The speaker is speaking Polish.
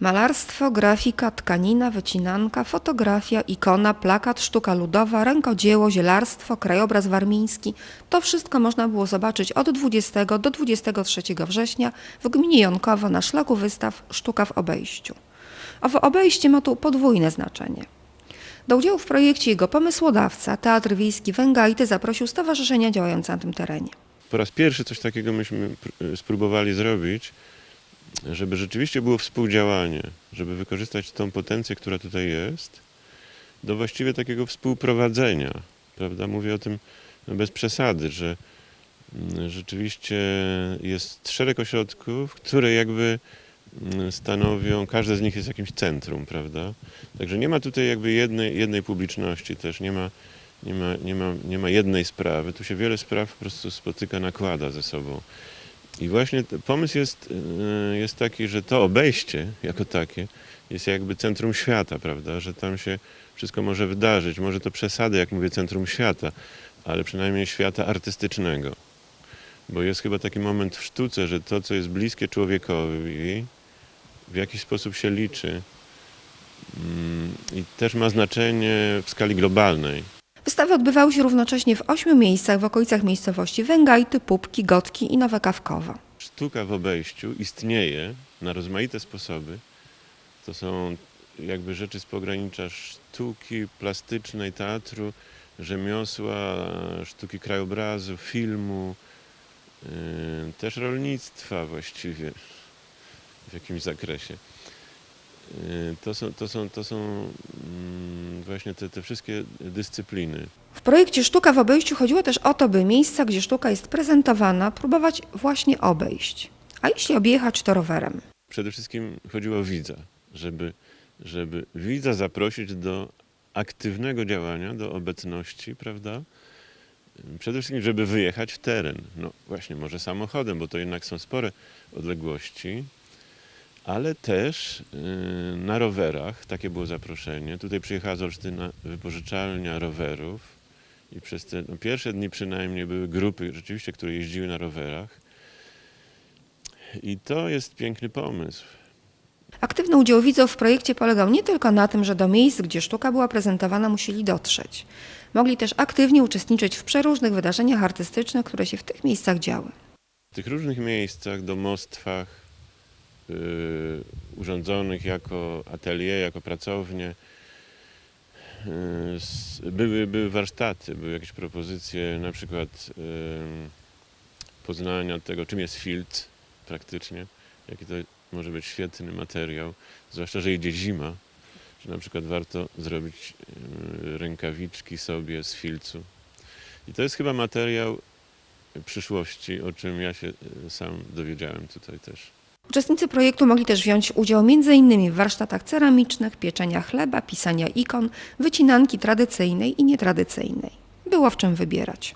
Malarstwo, grafika, tkanina, wycinanka, fotografia, ikona, plakat, sztuka ludowa, rękodzieło, zielarstwo, krajobraz warmiński to wszystko można było zobaczyć od 20 do 23 września w gminie Jonkowo na szlaku wystaw Sztuka w obejściu. Owo obejście ma tu podwójne znaczenie. Do udziału w projekcie jego pomysłodawca, Teatr Wiejski Węgajty, zaprosił stowarzyszenia działające na tym terenie. Po raz pierwszy coś takiego myśmy pr- spróbowali zrobić, żeby rzeczywiście było współdziałanie, żeby wykorzystać tą potencję, która tutaj jest, do właściwie takiego współprowadzenia. Prawda? Mówię o tym bez przesady, że mm, rzeczywiście jest szereg ośrodków, które jakby mm, stanowią, każde z nich jest jakimś centrum, prawda? Także nie ma tutaj jakby jednej, jednej publiczności też, nie ma, nie, ma, nie, ma, nie ma jednej sprawy, tu się wiele spraw po prostu spotyka, nakłada ze sobą. I właśnie pomysł jest, yy, jest taki, że to obejście jako takie jest jakby centrum świata, prawda? Że tam się wszystko może wydarzyć. Może to przesady, jak mówię, centrum świata, ale przynajmniej świata artystycznego. Bo jest chyba taki moment w sztuce, że to, co jest bliskie człowiekowi, w jakiś sposób się liczy mm, i też ma znaczenie w skali globalnej. Wystawy odbywały się równocześnie w ośmiu miejscach w okolicach miejscowości Węgajty, Pupki, Gotki i Nowe Kawkowo. Sztuka w obejściu istnieje na rozmaite sposoby. To są jakby rzeczy z pogranicza sztuki plastycznej, teatru, rzemiosła, sztuki krajobrazu, filmu, yy, też rolnictwa właściwie w jakimś zakresie. Yy, To są, to są, to są mm, właśnie te, te wszystkie dyscypliny. W projekcie Sztuka w obejściu chodziło też o to, by miejsca, gdzie sztuka jest prezentowana, próbować właśnie obejść. A jeśli objechać, to rowerem. przede wszystkim chodziło o widza, żeby, żeby widza zaprosić do aktywnego działania, do obecności, prawda? Przede wszystkim, żeby wyjechać w teren. No właśnie, może samochodem, bo to jednak są spore odległości, ale też yy, na rowerach, takie było zaproszenie. Tutaj przyjechała z Olsztyna wypożyczalnia rowerów i przez te no, pierwsze dni przynajmniej były grupy rzeczywiście, które jeździły na rowerach. I to jest piękny pomysł. Aktywny udział widzów w projekcie polegał nie tylko na tym, że do miejsc, gdzie sztuka była prezentowana, musieli dotrzeć. Mogli też aktywnie uczestniczyć w przeróżnych wydarzeniach artystycznych, które się w tych miejscach działy. W tych różnych miejscach, domostwach, urządzonych jako atelier, jako pracownie, s- były, były warsztaty, były jakieś propozycje, na przykład yy, poznania tego, czym jest filtr praktycznie, jaki to może być świetny materiał, zwłaszcza, że idzie zima, że na przykład warto zrobić rękawiczki sobie z filcu. I to jest chyba materiał przyszłości, o czym ja się y, sam dowiedziałem tutaj też. Uczestnicy projektu mogli też wziąć udział m.in. w warsztatach ceramicznych, pieczenia chleba, pisania ikon, wycinanki tradycyjnej i nietradycyjnej. Było w czym wybierać.